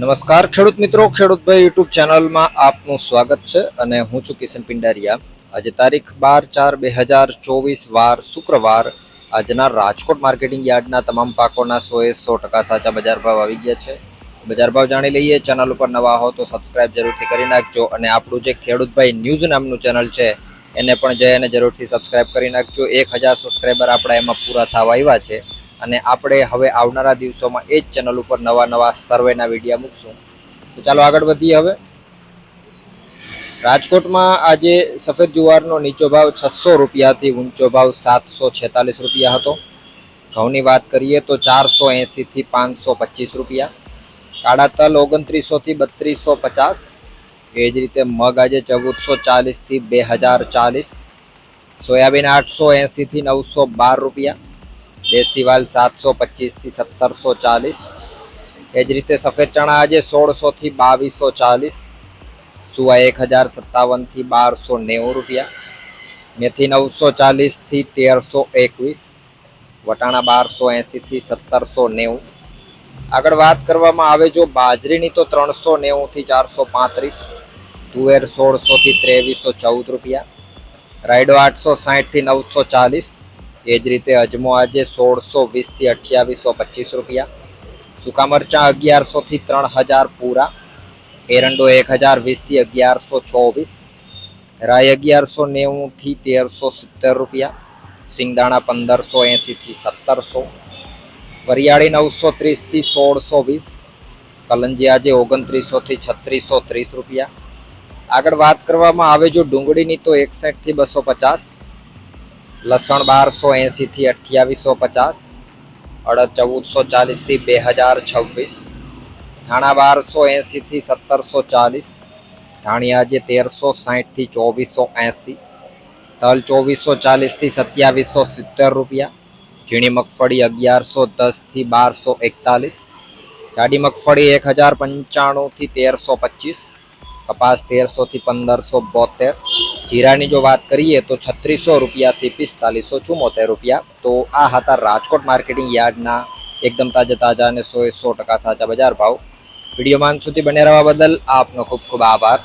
નમસ્કાર. ખેડૂત મિત્રો ખેડૂતભાઈ યુટ્યુબ ચેનલમાં આપનું સ્વાગત છે અને હું છું કિશન પિંડારિયા. આજે તારીખ બાર ચાર બે હજાર ચોવીસ, વાર શુક્રવાર. આજના રાજકોટ માર્કેટિંગ યાર્ડના તમામ પાકોના સો એ સો ટકા સાચા બજાર ભાવ આવી ગયા છે. બજાર ભાવ જાણી લઈએ. ચેનલ ઉપર નવા હો તો સબસ્ક્રાઇબ જરૂરથી કરી નાખજો અને આપણું જે ખેડૂતભાઈ ન્યૂઝ નામનું ચેનલ છે, એને પણ જઈ અને જરૂરથી સબસ્ક્રાઇબ કરી નાખજો. એક હજાર સબસ્ક્રાઇબર આપણા એમાં પૂરા થવા આવ્યા છે. અને આપણે હવે આવનારા દિવસોમાં એ જ ચેનલ ઉપર નવા નવા સર્વેના વિડીયા મૂકશું. તો ચાલો આગળ વધીએ હવે. રાજકોટમાં આજે સફેદ જુવારનો નીચો ભાવ છસો રૂપિયાથી ઊંચો ભાવ સાતસો છેતાલીસ રૂપિયા હતો. ઘઉંની વાત કરીએ તો ચારસો એંસીથી પાંચસો પચીસ રૂપિયા. કાળા તલ ઓગણત્રીસોથી બત્રીસો પચાસ. એ જ રીતે મગ આજે ચૌદસો ચાલીસથી બે હજાર ચાલીસ. સોયાબીન આઠસો એંસીથી નવસો બાર રૂપિયા. દેશી વાલ સાતસો પચીસથી સત્તરસો ચાલીસ. એ જ રીતે સફેદ ચણા આજે સોળસોથી બાવીસો ચાલીસ. સુવા એક હજાર સત્તાવનથી બારસો નેવું રૂપિયા. મેથી નવસો ચાલીસથી તેરસો એકવીસ. વટાણા બારસો એંસીથી સત્તરસો નેવું. આગળ વાત કરવામાં આવે જો બાજરીની તો ત્રણસો નેવુંથી ચારસો પાંત્રીસ. તુવેર સોળસોથી ત્રેવીસો ચૌદ રૂપિયા. રાયડો આઠસો સાહીઠથી નવસો ચાલીસ. એ જ રીતે અજમો આજે સોળસો વીસથી અઠ્યાવીસો પચીસ રૂપિયા. સૂકા મરચાં અગિયારસોથી ત્રણ હજાર પૂરા. એરંડો એક હજાર વીસથી અગિયારસો ચોવીસ. રાય અગિયારસો નેવુંથી તેરસો સિત્તેર રૂપિયા. સિંગદાણા પંદરસો એંસીથી સત્તરસો. વરિયાળી નવસો ત્રીસથી સોળસો વીસ. કલંજી આજે ઓગણત્રીસોથી છત્રીસો ત્રીસ રૂપિયા. આગળ વાત કરવામાં આવે જો ડુંગળીની તો એકસઠથી બસો પચાસ. લસણ બારસો એંસીથી અઠ્યાવીસો પચાસ, અડદ ચૌદસો ચાલીસથી બે હજાર છવ્વીસ, ધાણા બારસો એંસીથી સત્તરસો ચાલીસ ધાણિયા આજે તેરસો સાહીઠથી ચોવીસો એંસી તલ ચોવીસો ચાલીસથી સત્યાવીસો સિત્તેર રૂપિયા, ઝીણી મગફળી અગિયારસો દસથી બારસો એકતાલીસ, જાડી મગફળી એક હજાર પંચાણુંથી તેરસો પચીસ, કપાસ તેરસોથી પંદરસો બોતેર જીરાની જો વાત કરીએ તો છત્રીસો રૂપિયાથી પિસ્તાલીસો ચુમ્મોતેર રૂપિયા. તો આ હતા રાજકોટ માર્કેટિંગ યાર્ડના એકદમ તાજા તાજા અને સો સો ટકા સાચા બજાર ભાવ. વિડીયોમાં સુધી બને રહેવા બદલ આપનો ખૂબ ખૂબ આભાર.